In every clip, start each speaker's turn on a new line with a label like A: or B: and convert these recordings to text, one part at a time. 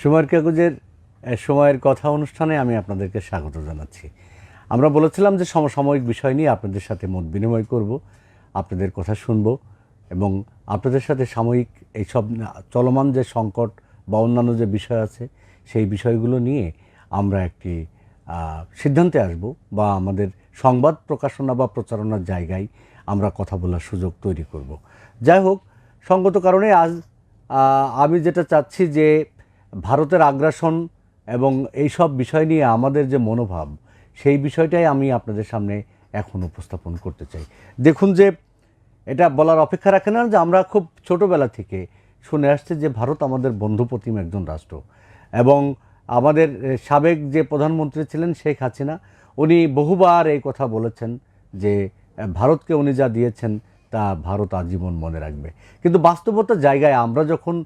A: সময়ের কাগজের সময়ের কথা অনুষ্ঠানে আমি আপনাদেরকে স্বাগত জানাচ্ছি। আমরা বলেছিলাম যে সমসাময়িক বিষয় নিয়ে আপনাদের সাথে মত বিনিময় করব, আপনাদের কথা শুনব এবং আপনাদের সাথে সাময়িক এইসব চলমান যে সংকট বা অন্যান্য যে বিষয় আছে, সেই বিষয়গুলো নিয়ে আমরা একটি সিদ্ধান্তে আসব বা আমাদের সংবাদ প্রকাশনা বা প্রচারণার জায়গায় আমরা কথা বলার সুযোগ তৈরি করব। যাই হোক, সঙ্গত কারণে আজ আমি যেটা চাচ্ছি যে ভারতের আগ্রাসন এবং এই সব বিষয় নিয়ে আমাদের যে মনোভাব, সেই বিষয়টাই আমি আপনাদের সামনে এখন উপস্থাপন করতে চাই। দেখুন যে, এটা বলার অপেক্ষা রাখে না যে আমরা খুব ছোটোবেলা থেকে শুনে আসছে যে ভারত আমাদের বন্ধুপ্রতিম একজন রাষ্ট্র এবং আমাদের সাবেক যে প্রধানমন্ত্রী ছিলেন শেখ হাসিনা, উনি বহুবার এই কথা বলেছেন যে, ভারতকে উনি যা দিয়েছেন তা ভারত আজীবন মনে রাখবে। কিন্তু বাস্তবতার জায়গায় আমরা যখন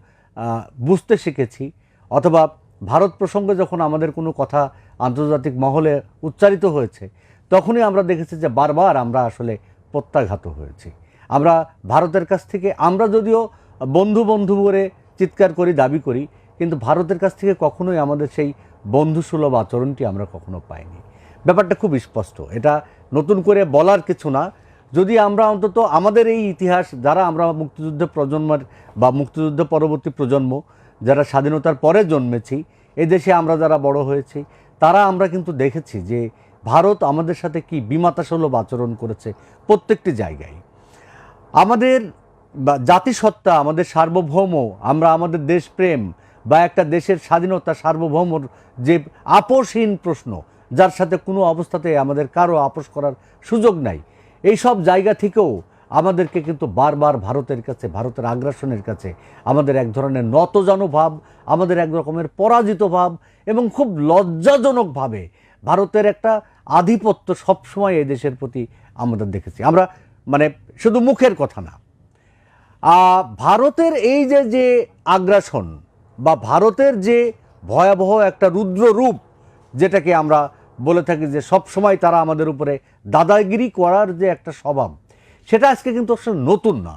A: বুঝতে শিখেছি অথবা ভারত প্রসঙ্গে যখন আমাদের কোনো কথা আন্তর্জাতিক মহলে উচ্চারিত হয়েছে, তখনই আমরা দেখেছি যে বারবার আমরা আসলে প্রত্যাঘাত হয়েছি। আমরা ভারতের কাছ থেকে, আমরা যদিও বন্ধু বন্ধু করে চিৎকার করি, দাবি করি, কিন্তু ভারতের কাছ থেকে কখনোই আমাদের সেই বন্ধুসুলভ আচরণটি আমরা কখনো পাইনি। ব্যাপারটা খুব স্পষ্ট, এটা নতুন করে বলার কিছু না। যদি আমরা অন্তত আমাদের এই ইতিহাস, যারা আমরা মুক্তিযুদ্ধ প্রজন্মের বা মুক্তিযুদ্ধ পরবর্তী প্রজন্ম যারা স্বাধীনতার পরে জন্মেছি এদেশে আমরা যারা বড় হয়েছি, তারা আমরা কিন্তু দেখেছি যে ভারত আমাদের সাথে কি বিমাতাসুলভ আচরণ করেছে প্রত্যেকটি জায়গায়। আমাদের জাতিসত্তা, আমাদের সার্বভৌম, আমরা আমাদের দেশপ্রেম বা একটা দেশের স্বাধীনতা সার্বভৌমর যে আপোষহীন প্রশ্ন, যার সাথে কোনো অবস্থাতে আমাদের কারও আপোষ করার সুযোগ নাই। এই সব জায়গা থেকেও আমাদেরকে কিন্তু বারবার ভারতের কাছে, ভারতের আগ্রাসনের কাছে, আমাদের এক ধরনের নতজানু ভাব আমাদের এক রকমের পরাজিত ভাব এবং খুব লজ্জাজনকভাবে ভারতের একটা আধিপত্য সবসময় এই দেশের প্রতি আমাদের দেখেছি। আমরা মানে শুধু মুখের কথা না। ভারতের এই যে যে আগ্রাসন বা ভারতের যে ভয়াবহ একটা রুদ্র রূপ যেটাকে আমরা বলে থাকি যে সব সময় তারা আমাদের উপরে দাদাগিরি করার যে একটা স্বভাব সেটা আজকে কিন্তু নতুন না।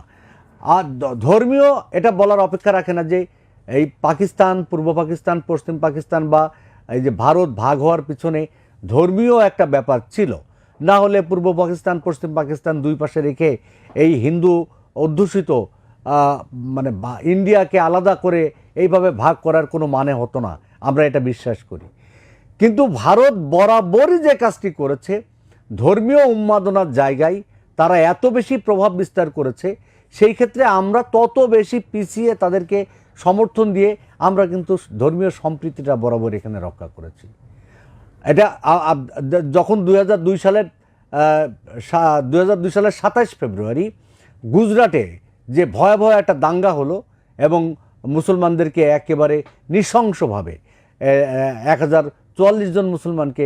A: আর ধর্মীয় এটা বলার অপেক্ষা রাখে না যে এই পাকিস্তান, পূর্ব পাকিস্তান, পশ্চিম পাকিস্তান বা এই যে ভারত ভাগ হওয়ার পিছনে ধর্মীয় একটা ব্যাপার ছিল। না হলে পূর্ব পাকিস্তান, পশ্চিম পাকিস্তান দুই পাশে রেখে এই হিন্দু অধ্যুষিত মানে ইন্ডিয়াকে আলাদা করে এইভাবে ভাগ করার কোনো মানে হতো না। আমরা এটা বিশ্বাস করি। কিন্তু ভারত বরাবরই যে কাজটি করেছে, ধর্মীয় উন্মাদনার জায়গায় তারা এত বেশি প্রভাব বিস্তার করেছে, সেই ক্ষেত্রে আমরা তত বেশি পিছিয়ে তাদেরকে সমর্থন দিয়ে আমরা কিন্তু ধর্মীয় সম্প্রীতিটা বরাবর এখানে রক্ষা করেছি। এটা যখন দু হাজার দুই সালের দু হাজার দুই সালের সাতাশ ফেব্রুয়ারি গুজরাটে যে ভয়াবহ একটা দাঙ্গা হলো এবং মুসলমানদেরকে একেবারে নৃশংসভাবে এক হাজার চুয়াল্লিশ জন মুসলমানকে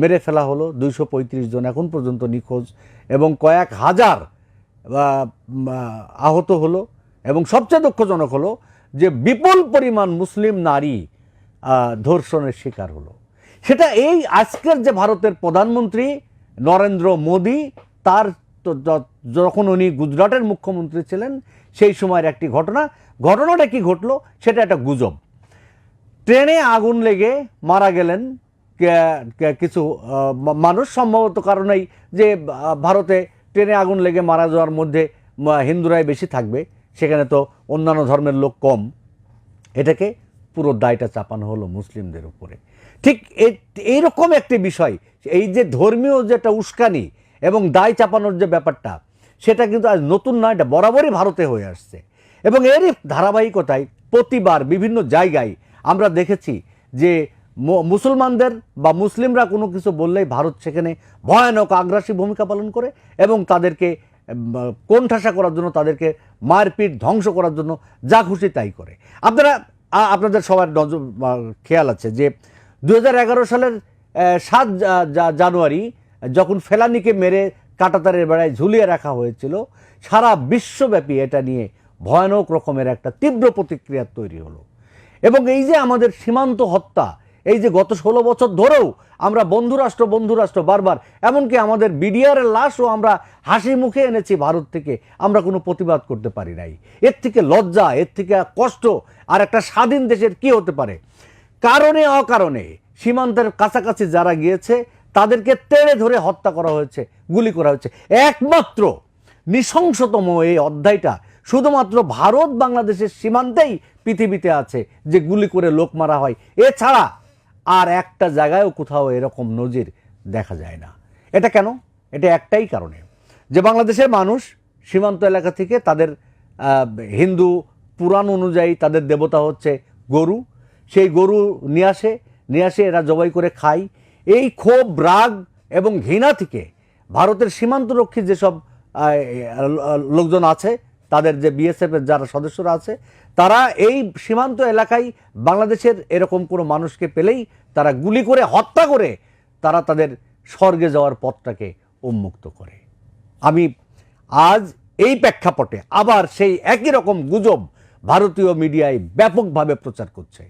A: মেরে ফেলা হলো, দুইশো পঁয়ত্রিশ জন এখন পর্যন্ত নিখোঁজ এবং কয়েক হাজার আহত হলো এবং সবচেয়ে দুঃখজনক হলো যে বিপুল পরিমাণ মুসলিম নারী ধর্ষণের শিকার হলো। সেটা এই আজকের যে ভারতের প্রধানমন্ত্রী নরেন্দ্র মোদী, তার যখন উনি গুজরাটের মুখ্যমন্ত্রী ছিলেন, সেই সময়ের একটি ঘটনা। ঘটনাটা কি ঘটলো? সেটা একটা গুজব। ট্রেনে আগুন লেগে মারা গেলেন কিছু মানুষ সম্ভবত কারণেই যে ভারতে ট্রেনে আগুন লেগে মারা যাওয়ার মধ্যে হিন্দুরাই বেশি থাকবে, সেখানে তো অন্যান্য ধর্মের লোক কম। এটাকে পুরো দায়টা চাপানো হলো মুসলিমদের উপরে। ঠিক এইরকম একটি বিষয়, এই যে ধর্মীয় যেটা উস্কানি এবং দায় চাপানোর যে ব্যাপারটা, সেটা কিন্তু আজ নতুন নয়, এটা বরাবরই ভারতে হয়ে আসছে। এবং এরই ধারাবাহিকতায় প্রতিবার বিভিন্ন জায়গায় আমরা দেখেছি যে মুসলমানদের বা মুসলিমরা কোনো কিছু বললেই ভারত সেখানে ভয়ানক আগ্রাসী ভূমিকা পালন করে এবং তাদেরকে কোণঠাসা করার জন্য, তাদেরকে মারপিট, ধ্বংস করার জন্য যা খুশি তাই করে। আপনারা আপনাদের সবার নজর খেয়াল আছে যে দু হাজার এগারো সালের সাত জানুয়ারি যখন ফেলানিকে মেরে কাটাতারের বেড়ায় ঝুলিয়ে রাখা হয়েছিল, সারা বিশ্বব্যাপী এটা নিয়ে ভয়ানক রকমের একটা তীব্র প্রতিক্রিয়া তৈরি হলো। এবং এই যে আমাদের সীমান্ত হত্যা এই যে গত ষোলো বছর ধরেও আমরা বন্ধুরাষ্ট্র বন্ধুরাষ্ট্র বারবার, এমনকি আমাদের বিডিআরের লাশও আমরা হাসি মুখে এনেছি ভারত থেকে, আমরা কোনো প্রতিবাদ করতে পারি নাই। এর থেকে লজ্জা, এর থেকে কষ্ট আর একটা স্বাধীন দেশের কি হতে পারে? কারণে, অকারণে সীমান্তের কাছাকাছি যারা গিয়েছে, তাদেরকে তেড়ে ধরে হত্যা করা হয়েছে, গুলি করা হয়েছে। একমাত্র নৃশংসতম এই অধ্যায়টা শুধুমাত্র ভারত বাংলাদেশের সীমান্তেই পৃথিবীতে আছে, যে গুলি করে লোক মারা হয়। এছাড়া আর একটা জায়গায়ও কোথাও এরকম নজির দেখা যায় না। এটা কেন? এটা একটাই কারণে। যে বাংলাদেশের মানুষ সীমান্ত এলাকা থেকে তাদের হিন্দু পুরাণ অনুযায়ী তাদের দেবতা হচ্ছে গরু। সেই গরু নিয়ে আসে নিয়ে আসে, এরা জবাই করে খায়। এই ক্ষোভ, রাগ এবং ঘৃণা থেকে ভারতের সীমান্তরক্ষী যেসব লোকজন আছে, তাদের যে বিএসএফের যারা সদস্যরা আছে তারা এই সীমান্ত এলাকায় বাংলাদেশের এরকম কোনো মানুষকে পেলেই তারা গুলি করে, হত্যা করে তারা তাদের স্বর্গে যাওয়ার পথটাকে উন্মুক্ত করে। আমি আজ এই প্রেক্ষাপটে আবার সেই একই রকম গুজব ভারতীয় মিডিয়ায় ব্যাপকভাবে প্রচার করছে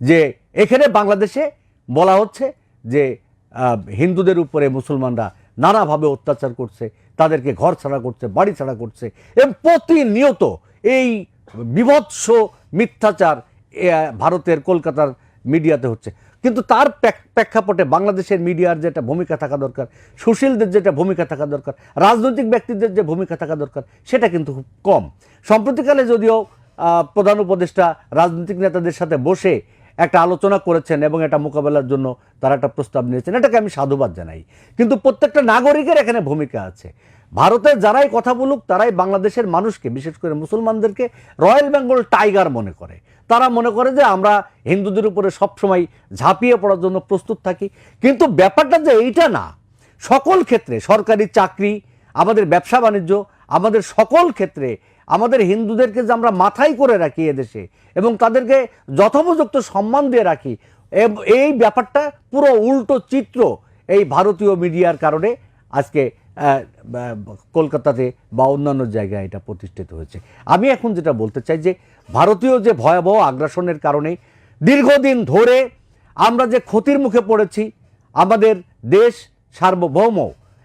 A: যে এখানে বাংলাদেশে বলা হচ্ছে যে হিন্দুদের উপরে মুসলমানরা নানাভাবে অত্যাচার করছে, তাদেরকে ঘর ছাড়া করছে বাড়ি ছাড়া করছে এবং প্রতিনিয়ত এই বিভৎস মিথ্যাচার ভারতের, কলকাতার মিডিয়াতে হচ্ছে। কিন্তু তার প্রেক্ষাপটে বাংলাদেশের মিডিয়ার যেটা ভূমিকা থাকা দরকার, সুশীলদের যেটা ভূমিকা থাকা দরকার, রাজনৈতিক ব্যক্তিদের যে ভূমিকা থাকা দরকার, সেটা কিন্তু খুব কম। সম্প্রতিকালে যদিও প্রধান উপদেষ্টা রাজনৈতিক নেতাদের সাথে বসে একটা আলোচনা করেছেন এবং এটা মোকাবেলার জন্য তারা একটা প্রস্তাব নিয়েছেন, এটাকে আমি সাধুবাদ জানাই। কিন্তু প্রত্যেকটা নাগরিকের এখানে ভূমিকা আছে। ভারতে যারাই কথা বলুক, তারাই বাংলাদেশের মানুষকে, বিশেষ করে মুসলমানদেরকে রয়্যাল বেঙ্গল টাইগার মনে করে। তারা মনে করে যে আমরা হিন্দুদের উপরে সবসময় ঝাঁপিয়ে পড়ার জন্য প্রস্তুত থাকি। কিন্তু ব্যাপারটা যে এইটা না। সকল ক্ষেত্রে সরকারি চাকরি, আমাদের ব্যবসা বাণিজ্য, আমাদের সকল ক্ষেত্রে আমাদের হিন্দুদেরকে যে আমরা মাথায় করে রাখি এদেশে এবং তাদেরকে যথোপযুক্ত সম্মান দিয়ে রাখি এই ব্যাপারটা পুরো উল্টো চিত্র এই ভারতীয় মিডিয়ার কারণে আজকে কলকাতাতে বা অন্যান্য জায়গায় এটা প্রতিষ্ঠিত হয়েছে। আমি এখন যেটা বলতে চাই যে, ভারতীয় যে ভয়াবহ আগ্রাসনের কারণে দীর্ঘদিন ধরে আমরা যে ক্ষতির মুখে পড়েছি, আমাদের দেশ সার্বভৌম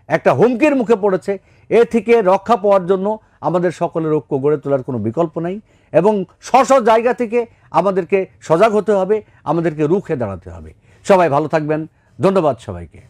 A: একটা হুমকির মুখে পড়েছে, এ থেকে রক্ষা পাওয়ার জন্য আমাদের সকলের ঐক্য গড়ে তোলার কোনো বিকল্প নাই এবং স্ব জায়গা থেকে আমাদেরকে সজাগ হতে হবে, আমাদেরকে রুখে দাঁড়াতে হবে। সবাই ভালো থাকবেন। ধন্যবাদ সবাইকে।